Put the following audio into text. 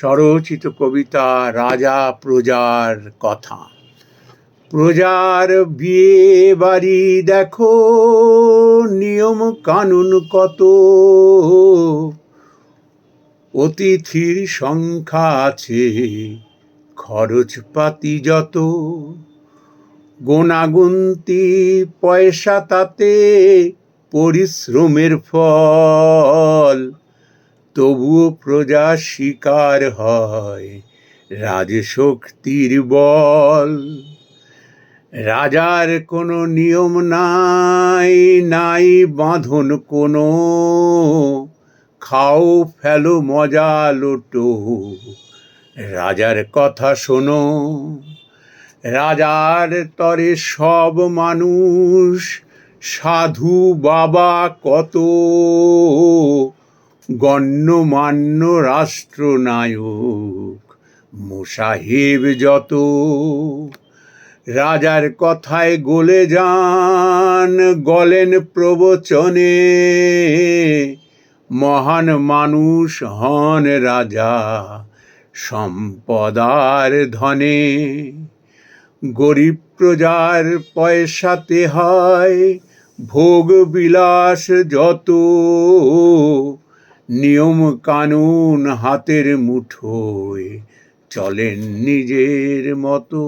স্বরচিত কবিতা, রাজা প্রজার কথা। প্রজার বিয়ে বাড়ি দেখো, নিয়ম কানুন কত। অতিথির সংখ্যা আছে, খরচপাতি যত। গোনাগুন্তি পয়সা তাতে, পরিশ্রমের ফল। তবুও প্রজা শিকার হয় রাজশক্তির বল। রাজার কোনো নিয়ম নাই নাই বাঁধন কোনো। খাও, ফেলো, মজা, লোটো। রাজার কথা শোনো। রাজার তরে সব মানুষ, সাধু বাবা কত? গণ্যমান্য রাষ্ট্রনায়ক মুসাহেব যত। রাজার কথায় গলে যান, গলেন প্রবচনে। মহান মানুষ হন রাজা সম্পদার ধনে। গরিব প্রজার পয়সাতে হয় ভোগ বিলাস যত। নিয়ম কানুন হাতের মুঠোয় চলেন নিজের মতো।